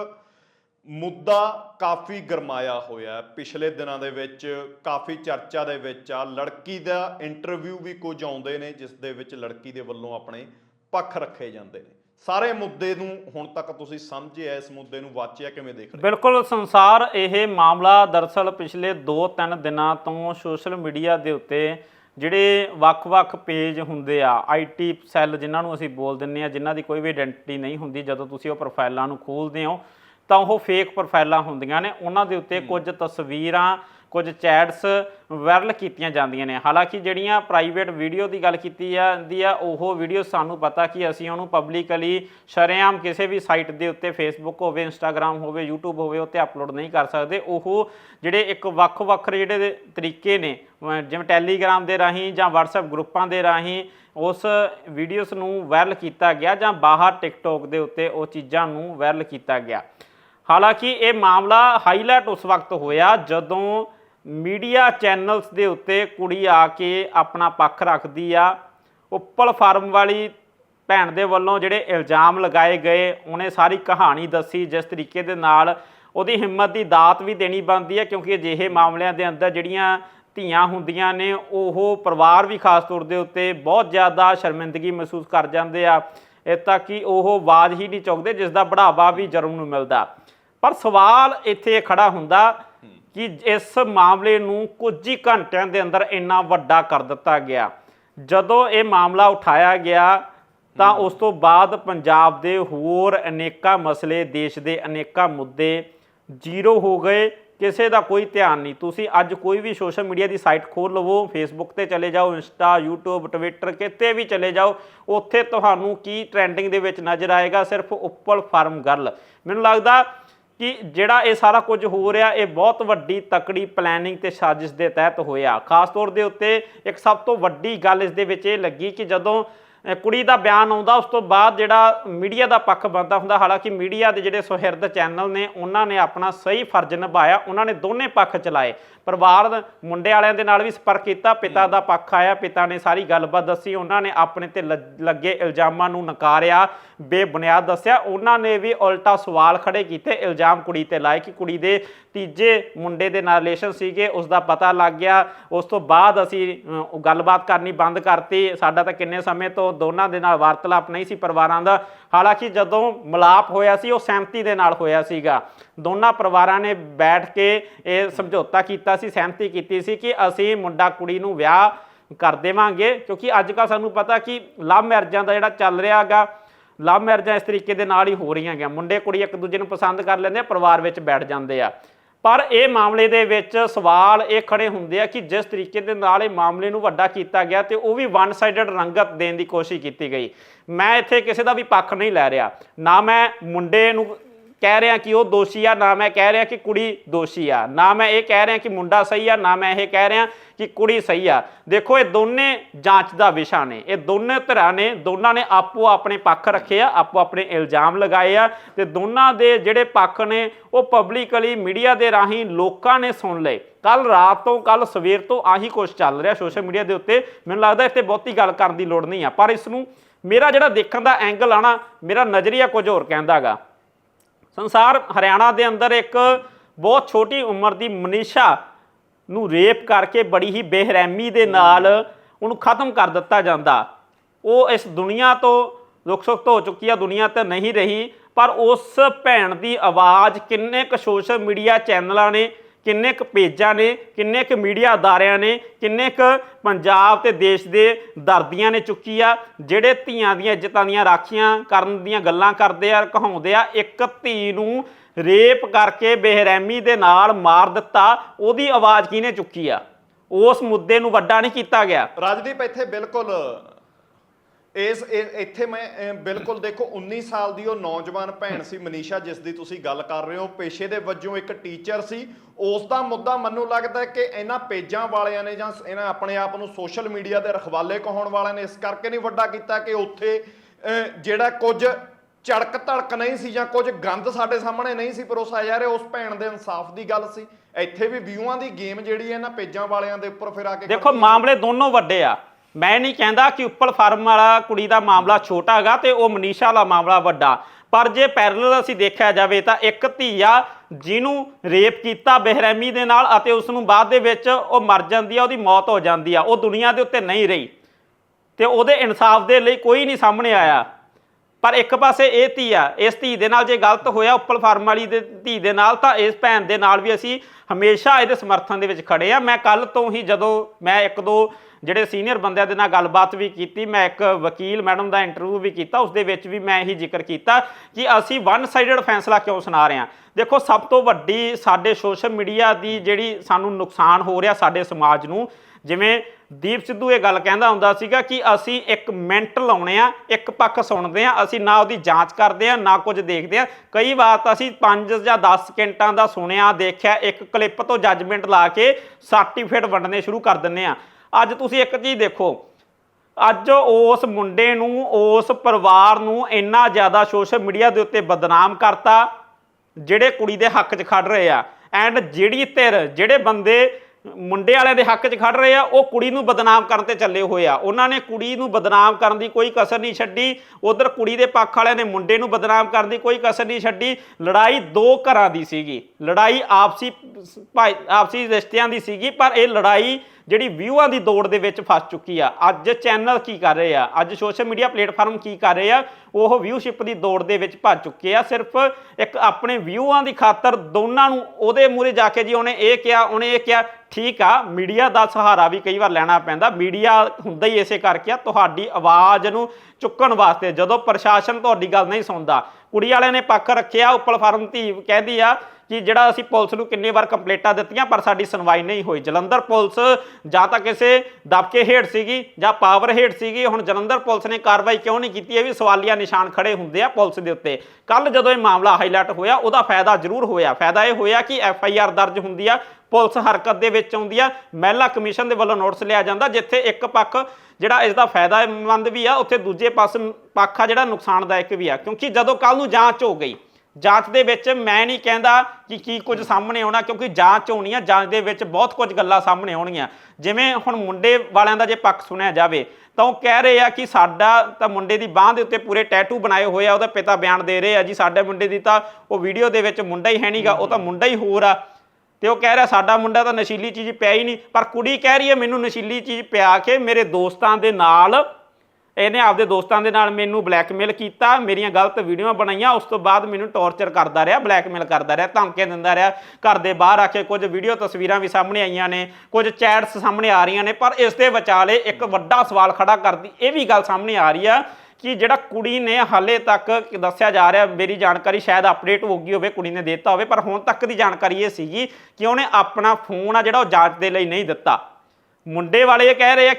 ਮੁੱਦਾ ਕਾਫੀ ਗਰਮਾਇਆ ਹੋਇਆ ਪਿਛਲੇ ਦਿਨਾਂ ਦੇ ਵਿੱਚ ਕਾਫੀ ਚਰਚਾ ਦੇ ਵਿੱਚ ਆ। ਲੜਕੀ ਦਾ ਇੰਟਰਵਿਊ ਵੀ ਕੁਝ ਆਉਂਦੇ ਨੇ, ਜਿਸ ਦੇ ਵਿੱਚ ਲੜਕੀ ਦੇ ਵੱਲੋਂ ਆਪਣੇ ਪੱਖ ਰੱਖੇ ਜਾਂਦੇ ਨੇ। ਸਾਰੇ ਮੁੱਦੇ ਨੂੰ ਹੁਣ ਤੱਕ ਤੁਸੀਂ ਸਮਝਿਆ, ਇਸ ਮੁੱਦੇ ਨੂੰ ਵਾਚਿਆ, ਕਿਵੇਂ ਦੇਖ ਰਹੇ ਬਿਲਕੁਲ, ਸੰਸਾਰ ਇਹ ਮਾਮਲਾ ਦਰਸਲ ਪਿਛਲੇ 2-3 ਦਿਨਾਂ ਤੋਂ ਸੋਸ਼ਲ ਮੀਡੀਆ ਦੇ ਉੱਤੇ ਜਿਹੜੇ ਵੱਖ-ਵੱਖ ਪੇਜ ਹੁੰਦੇ ਆ ਆਈਟੀ ਸੈੱਲ ਜਿਨ੍ਹਾਂ ਨੂੰ ਅਸੀਂ ਬੋਲ ਦਿੰਨੇ ਆ, ਜਿਨ੍ਹਾਂ ਦੀ ਕੋਈ ਵੀ ਆਇਡੈਂਟੀਟੀ ਨਹੀਂ ਹੁੰਦੀ, ਜਦੋਂ ਤੁਸੀਂ ਉਹ ਪ੍ਰੋਫਾਈਲਾਂ ਨੂੰ ਖੋਲਦੇ ਹੋ ਤਾਂ ਉਹ ਫੇਕ ਪ੍ਰੋਫਾਈਲਾਂ ਹੁੰਦੀਆਂ ਨੇ। ਉਹਨਾਂ ਦੇ ਉੱਤੇ ਕੁਝ ਤਸਵੀਰਾਂ ਕੁਝ ਚੈਟਸ ਵਾਇਰਲ ਕੀਤੀਆਂ ਜਾਂਦੀਆਂ ਨੇ। ਹਾਲਾਂਕਿ ਜਿਹੜੀਆਂ ਪ੍ਰਾਈਵੇਟ ਵੀਡੀਓ ਦੀ ਗੱਲ ਕੀਤੀ ਜਾਂਦੀ ਆ ਉਹ ਵੀਡੀਓ ਸਾਨੂੰ ਪਤਾ ਕਿ ਅਸੀਂ ਉਹਨੂੰ ਪਬਲਿਕਲੀ ਸ਼ਰੇਆਮ ਕਿਸੇ ਵੀ ਸਾਈਟ ਦੇ ਉੱਤੇ ਫੇਸਬੁੱਕ ਹੋਵੇ ਇੰਸਟਾਗ੍ਰam ਹੋਵੇ YouTube ਹੋਵੇ ਉੱਤੇ ਅਪਲੋਡ ਨਹੀਂ ਕਰ ਸਕਦੇ। ਉਹ ਜਿਹੜੇ ਇੱਕ ਵੱਖ-ਵੱਖ ਜਿਹੜੇ ਤਰੀਕੇ ਨੇ ਜਿਵੇਂ ਟੈਲੀਗ੍ਰਾਮ ਦੇ ਰਾਹੀਂ ਜਾਂ WhatsApp ਗਰੁੱਪਾਂ ਦੇ ਰਾਹੀਂ ਉਸ ਵੀਡੀਓਜ਼ ਨੂੰ ਵਾਇਰਲ ਕੀਤਾ ਗਿਆ ਜਾਂ ਬਾਹਰ ਟਿਕਟੋਕ ਦੇ ਉੱਤੇ ਉਹ ਚੀਜ਼ਾਂ ਨੂੰ ਵਾਇਰਲ ਕੀਤਾ ਗਿਆ। ਹਾਲਾਂਕਿ ਇਹ ਮਾਮਲਾ ਹਾਈਲਾਈਟ ਉਸ ਵਕਤ ਹੋਇਆ ਜਦੋਂ ਮੀਡੀਆ ਚੈਨਲਸ ਦੇ ਉੱਤੇ ਕੁੜੀ ਆ ਕੇ ਆਪਣਾ ਪੱਖ ਰੱਖਦੀ ਆ। ਉੱਪਲ ਫਾਰਮ ਵਾਲੀ ਭੈਣ ਦੇ ਵੱਲੋਂ ਜਿਹੜੇ ਇਲਜ਼ਾਮ ਲਗਾਏ ਗਏ, ਉਹਨੇ ਸਾਰੀ ਕਹਾਣੀ ਦੱਸੀ, ਜਿਸ ਤਰੀਕੇ ਦੇ ਨਾਲ ਉਹਦੀ ਹਿੰਮਤ ਦੀ ਦਾਤ ਵੀ ਦੇਣੀ ਬਣਦੀ ਹੈ ਕਿਉਂਕਿ ਅਜਿਹੇ ਮਾਮਲਿਆਂ ਦੇ ਅੰਦਰ ਜਿਹੜੀਆਂ ਧੀਆਂ ਹੁੰਦੀਆਂ ਨੇ, ਉਹ ਪਰਿਵਾਰ ਵੀ ਖਾਸ ਤੌਰ ਦੇ ਉੱਤੇ ਬਹੁਤ ਜ਼ਿਆਦਾ ਸ਼ਰਮਿੰਦਗੀ ਮਹਿਸੂਸ ਕਰ ਜਾਂਦੇ ਆ। ਇਹ ਤਾਂ ਕਿ ਉਹ ਆਵਾਜ਼ ਹੀ ਨਹੀਂ ਚੁੱਕਦੇ, ਜਿਸ ਦਾ ਬੜਾਵਾ ਵੀ ਜਰਮ ਨੂੰ ਮਿਲਦਾ। ਪਰ ਸਵਾਲ ਇੱਥੇ ਖੜਾ ਹੁੰਦਾ ਕਿ ਇਸ ਮਾਮਲੇ ਨੂੰ ਕੁਝ ਹੀ ਘੰਟਿਆਂ ਦੇ ਅੰਦਰ ਇੰਨਾ ਵੱਡਾ ਕਰ ਦਿੱਤਾ ਗਿਆ। ਜਦੋਂ ਇਹ ਮਾਮਲਾ ਉਠਾਇਆ ਗਿਆ ਤਾਂ ਉਸ ਤੋਂ ਬਾਅਦ ਪੰਜਾਬ ਦੇ ਹੋਰ ਅਨੇਕਾਂ ਮਸਲੇ ਦੇਸ਼ ਦੇ ਅਨੇਕਾਂ ਮੁੱਦੇ ਜ਼ੀਰੋ ਹੋ ਗਏ। ਕਿਸੇ ਦਾ ਕੋਈ ਧਿਆਨ ਨਹੀਂ। ਤੁਸੀਂ ਅੱਜ ਕੋਈ ਵੀ ਸੋਸ਼ਲ ਮੀਡੀਆ ਦੀ ਸਾਈਟ ਖੋਲ ਲਵੋ ਫੇਸਬੁੱਕ ਤੇ ਚਲੇ ਜਾਓ ਇੰਸਟਾ YouTube ਟਵਿੱਟਰ ਕਿਤੇ ਵੀ ਚਲੇ ਜਾਓ ਉੱਥੇ ਤੁਹਾਨੂੰ ਕੀ ਟ੍ਰੈਂਡਿੰਗ ਦੇ ਵਿੱਚ ਨਜ਼ਰ ਆਏਗਾ ਸਿਰਫ ਉੱਪਲ ਫਾਰਮ ਗਰਲ ਮੈਨੂੰ ਲੱਗਦਾ ਕਿ ਜਿਹੜਾ ਇਹ ਸਾਰਾ ਕੁਝ ਹੋ ਰਿਹਾ, ਇਹ ਬਹੁਤ ਵੱਡੀ ਤਕੜੀ ਪਲੈਨਿੰਗ ਤੇ ਸਾਜ਼ਿਸ਼ ਦੇ ਤਹਿਤ ਹੋਇਆ। ਖਾਸ ਤੌਰ ਦੇ ਉੱਤੇ ਇੱਕ ਸਭ ਤੋਂ ਵੱਡੀ ਗੱਲ ਇਸ ਦੇ ਵਿੱਚ ਇਹ ਲੱਗੀ ਕਿ ਜਦੋਂ ਕੁੜੀ ਦਾ ਬਿਆਨ ਆਉਂਦਾ, ਉਸ ਤੋਂ ਬਾਅਦ ਜਿਹੜਾ ਮੀਡੀਆ ਦਾ ਪੱਖ ਬਣਦਾ ਹੁੰਦਾ, ਹਾਲਾਂਕਿ ਮੀਡੀਆ ਦੇ ਜਿਹੜੇ ਸੁਹਿਰਦ ਚੈਨਲ ਨੇ, ਉਹਨਾਂ ਨੇ ਆਪਣਾ ਸਹੀ ਫਰਜ਼ ਨਿਭਾਇਆ, ਉਹਨਾਂ ਨੇ ਦੋਨੇ ਪੱਖ ਚਲਾਏ। ਪਰਿਵਾਰ ਮੁੰਡੇ ਵਾਲਿਆਂ ਦੇ ਨਾਲ ਵੀ ਸੰਪਰਕ ਕੀਤਾ, ਪਿਤਾ ਦਾ ਪੱਖ ਆਇਆ, ਪਿਤਾ ਨੇ ਸਾਰੀ ਗੱਲਬਾਤ ਦੱਸੀ, ਉਹਨਾਂ ਨੇ ਆਪਣੇ ਤੇ ਲ- ਲੱਗੇ ਇਲਜ਼ਾਮਾਂ ਨੂੰ ਨਕਾਰਿਆ, ਬੇਬੁਨਿਆਦ ਦੱਸਿਆ, ਉਹਨਾਂ ਨੇ ਵੀ ਉਲਟਾ ਸਵਾਲ ਖੜੇ ਕੀਤੇ, ਇਲਜ਼ਾਮ ਕੁੜੀ ਤੇ ਲਾਏ ਕਿ ਕੁੜੀ ਦੇ ਤੀਜੇ ਮੁੰਡੇ ਦੇ ਨਾਲ ਰਿਲੇਸ਼ਨ ਸੀਗੇ, ਉਸ ਦਾ ਪਤਾ ਲੱਗ ਗਿਆ, ਉਸ ਤੋਂ ਬਾਅਦ ਅਸੀਂ ਗੱਲਬਾਤ ਕਰਨੀ ਬੰਦ ਕਰਤੀ, ਸਾਡਾ ਤਾਂ ਕਿੰਨੇ ਸਮੇਂ ਤੋਂ ਦੋਨਾਂ ਦੇ ਨਾਲ ਵਾਰਤਾਲਾਪ ਨਹੀਂ ਸੀ ਪਰਿਵਾਰਾਂ ਦਾ। ਹਾਲਾਂਕਿ ਜਦੋਂ ਮਿਲਾਪ ਹੋਇਆ ਸੀ, ਉਹ ਸਹਿਮਤੀ ਦੇ ਨਾਲ ਹੋਇਆ ਸੀਗਾ। ਦੋਨਾਂ ਪਰਿਵਾਰਾਂ ਨੇ ਬੈਠ ਕੇ ਇਹ ਸਮਝੌਤਾ ਕੀਤਾ ਸੀ, ਸਹਿਮਤੀ ਕੀਤੀ ਸੀ ਕਿ ਅਸੀਂ ਮੁੰਡਾ ਕੁੜੀ ਨੂੰ ਵਿਆਹ ਕਰ ਦੇਵਾਂਗੇ, ਕਿਉਂਕਿ ਅੱਜ ਕੱਲ੍ਹ ਸਾਨੂੰ ਪਤਾ ਕਿ ਲਵ ਮੈਰਿਜਾਂ ਦਾ ਜਿਹੜਾ ਚੱਲ ਰਿਹਾ ਹੈਗਾ, ਲਵ ਮੈਰਿਜਾਂ ਇਸ ਤਰੀਕੇ ਦੇ ਨਾਲ ਹੀ ਹੋ ਰਹੀਆਂ ਹੈਗੀਆਂ। ਮੁੰਡੇ ਕੁੜੀ ਇੱਕ ਦੂਜੇ ਨੂੰ ਪਸੰਦ ਕਰ ਲੈਂਦੇ ਆ, ਪਰਿਵਾਰ ਵਿੱਚ ਬੈਠ ਜਾਂਦੇ ਆ। ਪਰ ਇਹ ਮਾਮਲੇ ਦੇ ਵਿੱਚ ਸਵਾਲ ਇਹ ਖੜੇ ਹੁੰਦੇ ਆ ਕਿ ਜਿਸ ਤਰੀਕੇ ਦੇ ਨਾਲ ਇਹ ਮਾਮਲੇ ਨੂੰ ਵੱਡਾ ਕੀਤਾ ਗਿਆ ਤੇ ਉਹ ਵੀ ਵਨ ਸਾਈਡਡ ਰੰਗਤ ਦੇਣ ਦੀ ਕੋਸ਼ਿਸ਼ ਕੀਤੀ ਗਈ। ਮੈਂ ਇੱਥੇ ਕਿਸੇ ਦਾ ਵੀ ਪੱਖ ਨਹੀਂ ਲੈ ਰਿਹਾ। ਨਾ ਮੈਂ ਮੁੰਡੇ ਨੂੰ ਕਹਿ ਰਿਹਾ ਕਿ ਉਹ ਦੋਸ਼ੀ ਆ, ਨਾ ਮੈਂ ਕਹਿ ਰਿਹਾ ਕਿ ਕੁੜੀ ਦੋਸ਼ੀ ਆ, ਨਾ ਮੈਂ ਇਹ ਕਹਿ ਰਿਹਾ ਕਿ ਮੁੰਡਾ ਸਹੀ ਆ, ਨਾ ਮੈਂ ਇਹ ਕਹਿ ਰਿਹਾ ਕਿ ਕੁੜੀ ਸਹੀ ਆ। ਦੇਖੋ, ਇਹ ਦੋਨੇ ਜਾਂਚ ਦਾ ਵਿਸ਼ਾ ਨੇ। ਇਹ ਦੋਨੇ ਧਿਰਾਂ ਨੇ, ਦੋਨਾਂ ਨੇ ਆਪੋ ਆਪਣੇ ਪੱਖ ਰੱਖੇ ਆ, ਆਪੋ ਆਪਣੇ ਇਲਜ਼ਾਮ ਲਗਾਏ ਆ ਤੇ ਦੋਨਾਂ ਦੇ ਜਿਹੜੇ ਪੱਖ ਨੇ, ਉਹ ਪਬਲਿਕਲੀ ਮੀਡੀਆ ਦੇ ਰਾਹੀਂ ਲੋਕਾਂ ਨੇ ਸੁਣ ਲਏ। ਕੱਲ ਰਾਤ ਤੋਂ ਕੱਲ ਸਵੇਰ ਤੋਂ ਆਹੀ ਕੁਝ ਚੱਲ ਰਿਹਾ ਸੋਸ਼ਲ ਮੀਡੀਆ ਦੇ ਉੱਤੇ। ਮੈਨੂੰ ਲੱਗਦਾ ਇੱਥੇ ਬਹੁਤੀ ਗੱਲ ਕਰਨ ਦੀ ਲੋੜ ਨਹੀਂ ਆ, ਪਰ ਇਸ ਨੂੰ ਮੇਰਾ ਜਿਹੜਾ ਦੇਖਣ ਦਾ ਐਂਗਲ ਆ ਨਾ, ਮੇਰਾ ਨਜ਼ਰੀਆ ਕੁਝ ਹੋਰ ਕਹਿੰਦਾਗਾ। ਸੰਸਾਰ ਹਰਿਆਣਾ ਦੇ ਅੰਦਰ ਇੱਕ ਬਹੁਤ ਛੋਟੀ ਉਮਰ ਦੀ ਮਨੀਸ਼ਾ ਨੂੰ ਰੇਪ ਕਰਕੇ ਬੜੀ ਹੀ ਬੇਰਹਿਮੀ ਦੇ ਨਾਲ ਉਹਨੂੰ ਖਤਮ ਕਰ ਦਿੱਤਾ ਜਾਂਦਾ। ਉਹ ਇਸ ਦੁਨੀਆ ਤੋਂ ਰੁੱਖ ਸੁੱਖ ਹੋ ਚੁੱਕੀ ਆ, ਦੁਨੀਆ ਤੇ ਨਹੀਂ ਰਹੀ, ਪਰ ਉਸ ਭੈਣ ਦੀ ਆਵਾਜ਼ ਕਿੰਨੇ ਕੁ ਸੋਸ਼ਲ ਮੀਡੀਆ ਚੈਨਲਾਂ ਨੇ ਕਿੰਨੇ ਕੁ ਪੇਜਾਂ ਨੇ, ਕਿੰਨੇ ਕੁ ਮੀਡੀਆ ਅਦਾਰਿਆਂ ਨੇ, ਕਿੰਨੇ ਕੁ ਪੰਜਾਬ ਤੇ ਦੇਸ਼ ਦੇ ਦਰਦੀਆਂ ਨੇ ਚੁੱਕੀ ਆ, ਜਿਹੜੇ ਧੀਆਂ ਦੀਆਂ ਇੱਜ਼ਤਾਂ ਦੀਆਂ ਰਾਖੀਆਂ ਕਰਨ ਦੀਆਂ ਗੱਲਾਂ ਕਰਦੇ ਆ ਕਹਾਉਂਦੇ ਆ, ਇੱਕ ਧੀ ਨੂੰ ਰੇਪ ਕਰਕੇ ਬੇਰਹਿਮੀ ਦੇ ਨਾਲ ਮਾਰ ਦਿੱਤਾ, ਉਹਦੀ ਆਵਾਜ਼ ਕਿਹਨੇ ਚੁੱਕੀ ਆ? ਉਸ ਮੁੱਦੇ ਨੂੰ ਵੱਡਾ ਨਹੀਂ ਕੀਤਾ ਗਿਆ। ਰਾਜਦੀਪ, ਇੱਥੇ ਬਿਲਕੁਲ ਇਸ, ਇਹ- ਇੱਥੇ ਮੈਂ ਬਿਲਕੁਲ ਦੇਖੋ 19 ਸਾਲ ਦੀ ਉਹ ਨੌਜਵਾਨ ਭੈਣ ਸੀ ਮਨੀਸ਼ਾ, ਜਿਸ ਦੀ ਤੁਸੀਂ ਗੱਲ ਕਰ ਰਹੇ ਹੋ। ਪੇਸ਼ੇ ਦੇ ਵਜੋਂ ਇੱਕ ਟੀਚਰ ਸੀ। ਉਸ ਦਾ ਮੁੱਦਾ ਮੈਨੂੰ ਲੱਗਦਾ ਕਿ ਇਹਨਾਂ ਪੇਜਾਂ ਵਾਲਿਆਂ ਨੇ ਜਾਂ ਇਹਨਾਂ ਆਪਣੇ ਆਪ ਨੂੰ ਸੋਸ਼ਲ ਮੀਡੀਆ ਦੇ ਰਖਵਾਲੇ ਕਹਾਉਣ ਵਾਲਿਆਂ ਨੇ ਇਸ ਕਰਕੇ ਨਹੀਂ ਵੱਡਾ ਕੀਤਾ ਕਿ ਉੱਥੇ ਜਿਹੜਾ ਕੁਝ ਚੜਕ ਧੜਕ ਨਹੀਂ ਸੀ ਜਾਂ ਕੁਝ ਗੰਦ ਸਾਡੇ ਸਾਹਮਣੇ ਨਹੀਂ ਸੀ ਪਰੋਸਿਆ ਜਾ ਰਿਹਾ, ਉਸ ਭੈਣ ਦੇ ਇਨਸਾਫ ਦੀ ਗੱਲ ਸੀ। ਇੱਥੇ ਵੀ ਵਿਊਆਂ ਦੀ ਗੇਮ ਜਿਹੜੀ ਹੈ ਇਹਨਾਂ ਪੇਜਾਂ ਵਾਲਿਆਂ ਦੇ ਉੱਪਰ ਫਿਰ ਆ ਕੇ ਦੇਖੋ, ਮਾਮਲੇ ਦੋਨੋਂ ਵੱਡੇ ਆ। ਮੈਂ ਨਹੀਂ ਕਹਿੰਦਾ ਕਿ ਉੱਪਲ ਫਾਰਮ ਵਾਲਾ ਕੁੜੀ ਦਾ ਮਾਮਲਾ ਛੋਟਾ ਹੈਗਾ ਤੇ ਉਹ ਮਨੀਸ਼ਾ ਵਾਲਾ ਮਾਮਲਾ ਵੱਡਾ। ਪਰ ਜੇ ਪੈਰਲਲ ਅਸੀਂ ਦੇਖਿਆ ਜਾਵੇ ਤਾਂ ਇੱਕ ਧੀ ਆ ਜਿਹਨੂੰ ਰੇਪ ਕੀਤਾ ਬੇਰਹਿਮੀ ਦੇ ਨਾਲ ਅਤੇ ਉਸ ਨੂੰ ਬਾਅਦ ਦੇ ਵਿੱਚ ਉਹ ਮਰ ਜਾਂਦੀ ਆ, ਉਹਦੀ ਮੌਤ ਹੋ ਜਾਂਦੀ ਆ, ਉਹ ਦੁਨੀਆ ਦੇ ਉੱਤੇ ਨਹੀਂ ਰਹੀ। ਤੇ ਉਹਦੇ ਇਨਸਾਫ ਦੇ ਲਈ ਕੋਈ ਨਹੀਂ ਸਾਹਮਣੇ ਆਇਆ। ਪਰ ਇੱਕ ਪਾਸੇ ਇਹ ਧੀ ਆ ਇਸ ਧੀ ਦੇ ਨਾਲ ਜੇ ਗਲਤ ਹੋਇਆ ਉੱਪਲ ਫਾਰਮ ਵਾਲੀ ਦੇ ਧੀ ਦੇ ਨਾਲ, ਤਾਂ ਇਸ ਭੈਣ ਦੇ ਨਾਲ ਵੀ ਅਸੀਂ ਹਮੇਸ਼ਾ ਇਹਦੇ ਸਮਰਥਨ ਦੇ ਵਿੱਚ ਖੜੇ ਆ। ਮੈਂ ਕੱਲ ਤੋਂ ਹੀ ਜਦੋਂ ਮੈਂ ਇੱਕ ਦੋ ਜਿਹੜੇ ਸੀਨੀਅਰ ਬੰਦਿਆਂ ਦੇ ਨਾਲ ਗੱਲਬਾਤ ਵੀ ਕੀਤੀ, ਮੈਂ ਇੱਕ ਵਕੀਲ ਮੈਡਮ ਦਾ ਇੰਟਰਵਿਊ ਵੀ ਕੀਤਾ, ਉਸ ਦੇ ਵਿੱਚ ਵੀ ਮੈਂ ਇਹੀ ਜ਼ਿਕਰ ਕੀਤਾ ਕਿ ਅਸੀਂ ਵਨ ਸਾਈਡਡ ਫੈਸਲਾ ਕਿਉਂ ਸੁਣਾ ਰਹੇ ਹਾਂ? ਦੇਖੋ, ਸਭ ਤੋਂ ਵੱਡੀ ਸਾਡੇ ਸੋਸ਼ਲ ਮੀਡੀਆ ਦੀ ਜਿਹੜੀ ਸਾਨੂੰ ਨੁਕਸਾਨ ਹੋ ਰਿਹਾ ਸਾਡੇ ਸਮਾਜ ਨੂੰ, ਜਿਵੇਂ ਦੀਪ ਸਿੱਧੂ ਇਹ ਗੱਲ ਕਹਿੰਦਾ ਹੁੰਦਾ ਸੀਗਾ ਕਿ ਅਸੀਂ ਇੱਕ ਮਿੰਟ ਲਾਉਣੇ ਆ, ਇੱਕ ਪੱਖ ਸੁਣਦੇ ਆ ਅਸੀਂ ਨਾ ਉਹਦੀ ਜਾਂਚ ਕਰਦੇ ਆ ਨਾ ਕੁਝ ਦੇਖਦੇ ਆ ਕਈ ਵਾਰ ਤਾਂ ਅਸੀਂ 5 ਜਾਂ 10 ਸਕਿੰਟਾਂ ਦਾ ਸੁਣਿਆ, ਦੇਖਿਆ, ਇੱਕ ਕਲਿੱਪ ਤੋਂ ਜੱਜਮੈਂਟ ਲਾ ਕੇ ਸਰਟੀਫਿਕੇਟ ਵੰਡਣੇ ਸ਼ੁਰੂ ਕਰ ਦਿੰਨੇ ਆ ਅੱਜ ਤੁਸੀਂ ਇੱਕ ਚੀਜ਼ ਦੇਖੋ, ਅੱਜ ਉਸ ਮੁੰਡੇ ਨੂੰ, ਉਸ ਪਰਿਵਾਰ ਨੂੰ ਇੰਨਾ ਜ਼ਿਆਦਾ ਸੋਸ਼ਲ ਮੀਡੀਆ ਦੇ ਉੱਤੇ ਬਦਨਾਮ ਕਰਤਾ, ਜਿਹੜੇ ਕੁੜੀ ਦੇ ਹੱਕ 'ਚ ਖੜ ਰਹੇ ਆ। ਐਂਡ ਜਿਹੜੀ ਧਿਰ, ਜਿਹੜੇ ਬੰਦੇ ਮੁੰਡੇ ਵਾਲਿਆਂ ਦੇ ਹੱਕ 'ਚ ਖੜ ਰਹੇ ਆ, ਉਹ ਕੁੜੀ ਨੂੰ ਬਦਨਾਮ ਕਰਨ ਤੇ ਚੱਲੇ ਹੋਏ ਆ। ਉਹਨਾਂ ਨੇ ਕੁੜੀ ਨੂੰ ਬਦਨਾਮ ਕਰਨ ਦੀ ਕੋਈ ਕਸਰ ਨਹੀਂ ਛੱਡੀ, ਉਧਰ ਕੁੜੀ ਦੇ ਪੱਖ ਵਾਲਿਆਂ ਨੇ ਮੁੰਡੇ ਨੂੰ ਬਦਨਾਮ ਕਰਨ ਦੀ ਕੋਈ ਕਸਰ ਨਹੀਂ ਛੱਡੀ। ਲੜਾਈ ਦੋ ਘਰਾਂ ਦੀ ਸੀਗੀ। ਲੜਾਈ ਆਪਸੀ, ਭਾਈ, ਆਪਸੀ ਰਿਸ਼ਤਿਆਂ ਦੀ ਸੀਗੀ, ਪਰ ਇਹ ਲੜਾਈ ਜਿਹੜੀ ਵਿਊਆਂ ਦੀ ਦੌੜ ਦੇ ਵਿੱਚ ਫਸ ਚੁੱਕੀ ਆ। ਅੱਜ ਚੈਨਲ ਕੀ ਕਰ ਰਹੇ ਆ? ਅੱਜ ਸੋਸ਼ਲ ਮੀਡੀਆ ਪਲੇਟਫਾਰਮ ਕੀ ਕਰ ਰਹੇ ਆ? ਉਹ ਵਿਊਸ਼ਿਪ ਦੀ ਦੌੜ ਦੇ ਵਿੱਚ ਭੱਜ ਚੁੱਕੇ ਆ। ਸਿਰਫ ਇੱਕ ਆਪਣੇ ਵਿਊਆਂ ਦੀ ਖਾਤਰ ਦੋਨਾਂ ਨੂੰ ਉਹਦੇ ਮੂਹਰੇ ਜਾ ਕੇ ਜੀ ਉਹਨੇ ਇਹ ਕਿਹਾ, ਉਹਨੇ ਇਹ ਕਿਹਾ, ਠੀਕ ਆ ਮੀਡੀਆ ਦਾ ਸਹਾਰਾ ਵੀ ਕਈ ਵਾਰ ਲੈਣਾ ਪੈਂਦਾ। ਮੀਡੀਆ ਹੁੰਦਾ ਹੀ ਇਸੇ ਕਰਕੇ ਆ, ਤੁਹਾਡੀ ਆਵਾਜ਼ ਨੂੰ ਚੁੱਕਣ ਵਾਸਤੇ। ਜਦੋਂ ਪ੍ਰਸ਼ਾਸਨ ਤੁਹਾਡੀ ਗੱਲ ਨਹੀਂ ਸੁਣਦਾ, ਕੁੜੀ ਵਾਲਿਆਂ ਨੇ ਪੱਖ ਰੱਖਿਆ, ਉੱਪਲ ਫਾਰਮ ਧੀ ਕਹਿੰਦੀ ਆ ਕਿ ਜਿਹੜਾ ਅਸੀਂ ਪੁਲਿਸ ਨੂੰ ਕਿੰਨੇ ਵਾਰ ਕੰਪਲੇਂਟਾਂ ਦਿੱਤੀਆਂ, ਪਰ ਸਾਡੀ ਸੁਣਵਾਈ ਨਹੀਂ ਹੋਈ। ਜਲੰਧਰ ਪੁਲਿਸ ਜਾਂ ਤਾਂ ਕਿਸੇ ਦਬਕੇ ਹੇਠ ਸੀਗੀ ਜਾਂ ਪਾਵਰ ਹੇਠ ਸੀਗੀ, ਹੁਣ ਜਲੰਧਰ ਪੁਲਿਸ ਨੇ ਕਾਰਵਾਈ ਕਿਉਂ ਨਹੀਂ ਕੀਤੀ? ਇਹ ਵੀ ਸਵਾਲੀਆ ਨਿਸ਼ਾਨ ਖੜੇ ਹੁੰਦੇ ਆ ਪੁਲਿਸ ਦੇ ਉੱਤੇ। ਕੱਲ ਜਦੋਂ ਇਹ ਮਾਮਲਾ ਹਾਈਲਾਈਟ ਹੋਇਆ, ਉਹਦਾ ਫਾਇਦਾ ਜ਼ਰੂਰ ਹੋਇਆ। ਫਾਇਦਾ ਇਹ ਹੋਇਆ ਕਿ ਐਫ ਆਈ ਆਰ ਦਰਜ ਹੁੰਦੀ ਆ, ਪੁਲਿਸ ਹਰਕਤ ਦੇ ਵਿੱਚ ਆਉਂਦੀ ਆ, ਮਹਿਲਾ ਕਮਿਸ਼ਨ ਦੇ ਵੱਲੋਂ ਨੋਟਿਸ ਲਿਆ ਜਾਂਦਾ, ਜਿੱਥੇ ਇੱਕ ਪੱਖ ਜਿਹੜਾ ਇਸ ਦਾ ਫਾਇਦਾਮੰਦ ਵੀ ਆ, ਉੱਥੇ ਦੂਜੇ ਪਾਸੇ ਪੱਖ ਆ ਜਿਹੜਾ ਨੁਕਸਾਨਦਾਇਕ ਵੀ ਆ। ਕਿਉਂਕਿ ਜਦੋਂ ਕੱਲ ਨੂੰ ਜਾਂਚ ਹੋ ਗਈ ਜਾਂਚ ਦੇ ਵਿੱਚ ਮੈਂ ਨਹੀਂ ਕਹਿੰਦਾ ਕਿ ਕੀ ਕੁਝ ਸਾਹਮਣੇ ਆਉਣਾ, ਕਿਉਂਕਿ ਜਾਂਚ ਹੋਣੀ ਆ, ਜਾਂਚ ਦੇ ਵਿੱਚ ਬਹੁਤ ਕੁਝ ਗੱਲਾਂ ਸਾਹਮਣੇ ਆਉਣਗੀਆਂ। ਜਿਵੇਂ ਹੁਣ ਮੁੰਡੇ ਵਾਲਿਆਂ ਦਾ ਜੇ ਪੱਖ ਸੁਣਿਆ ਜਾਵੇ, ਤਾਂ ਉਹ ਕਹਿ ਰਹੇ ਆ ਕਿ ਸਾਡਾ ਤਾਂ ਮੁੰਡੇ ਦੀ ਬਾਹ ਦੇ ਉੱਤੇ ਪੂਰੇ ਟੈਟੂ ਬਣਾਏ ਹੋਏ ਆ, ਉਹਦਾ ਪਿਤਾ ਬਿਆਨ ਦੇ ਰਹੇ ਆ ਜੀ, ਸਾਡੇ ਮੁੰਡੇ ਦੀ ਤਾਂ ਉਹ ਵੀਡੀਓ ਦੇ ਵਿੱਚ ਮੁੰਡਾ ਹੀ ਹੈ ਨਹੀਂਗਾ ਉਹ ਤਾਂ ਮੁੰਡਾ ਹੀ ਹੋਰ ਆ। ਤੇ ਉਹ ਕਹਿ ਰਿਹਾ ਸਾਡਾ ਮੁੰਡਾ ਤਾਂ ਨਸ਼ੀਲੀ ਚੀਜ਼ ਪਿਆ ਹੀ ਨਹੀਂ ਪਰ ਕੁੜੀ ਕਹਿ ਰਹੀ ਹੈ, ਮੈਨੂੰ ਨਸ਼ੀਲੀ ਚੀਜ਼ ਪਿਆ ਕੇ ਮੇਰੇ ਦੋਸਤਾਂ ਦੇ ਨਾਲ ਇਹਨੇ ਆਪਦੇ ਦੋਸਤਾਂ ਦੇ ਨਾਲ ਮੈਨੂੰ ਬਲੈਕਮੇਲ ਕੀਤਾ, ਮੇਰੀਆਂ ਗਲਤ ਵੀਡੀਓਆਂ ਬਣਾਈਆਂ, ਉਸ ਤੋਂ ਬਾਅਦ ਮੈਨੂੰ ਟੌਰਚਰ ਕਰਦਾ ਰਿਹਾ, ਬਲੈਕਮੇਲ ਕਰਦਾ ਰਿਹਾ, ਧਮਕੀਆਂ ਦਿੰਦਾ ਰਿਹਾ, ਘਰ ਦੇ ਬਾਹਰ ਆ ਕੇ ਕੁਝ ਵੀਡੀਓ ਤਸਵੀਰਾਂ ਵੀ ਸਾਹਮਣੇ ਆਈਆਂ ਨੇ, ਕੁਝ ਚੈਟਸ ਸਾਹਮਣੇ ਆ ਰਹੀਆਂ ਨੇ, ਪਰ ਇਸ ਦੇ ਵਿਚਾਲੇ ਇੱਕ ਵੱਡਾ ਸਵਾਲ ਖੜਾ ਕਰਦੀ, ਇਹ ਵੀ ਗੱਲ ਸਾਹਮਣੇ ਆ ਰਹੀ ਆ ਕਿ ਜਿਹੜਾ ਕੁੜੀ ਨੇ ਹਾਲੇ ਤੱਕ ਦੱਸਿਆ ਜਾ ਰਿਹਾ, ਮੇਰੀ ਜਾਣਕਾਰੀ ਸ਼ਾਇਦ ਅਪਡੇਟ ਹੋ ਗਈ ਹੋਵੇ, ਕੁੜੀ ਨੇ ਦਿੱਤਾ ਹੋਵੇ, ਪਰ ਹੁਣ ਤੱਕ ਦੀ ਜਾਣਕਾਰੀ ਇਹ ਸੀਗੀ ਕਿ ਉਹਨੇ ਆਪਣਾ ਫੋਨ ਆ ਜਿਹੜਾ ਉਹ ਜਾਂਚ ਦੇ ਲਈ ਨਹੀਂ ਦਿੱਤਾ। ਮੁੰਡੇ ਵਾਲੇ ਇਹ ਕਹਿ ਰਹੇ ਆ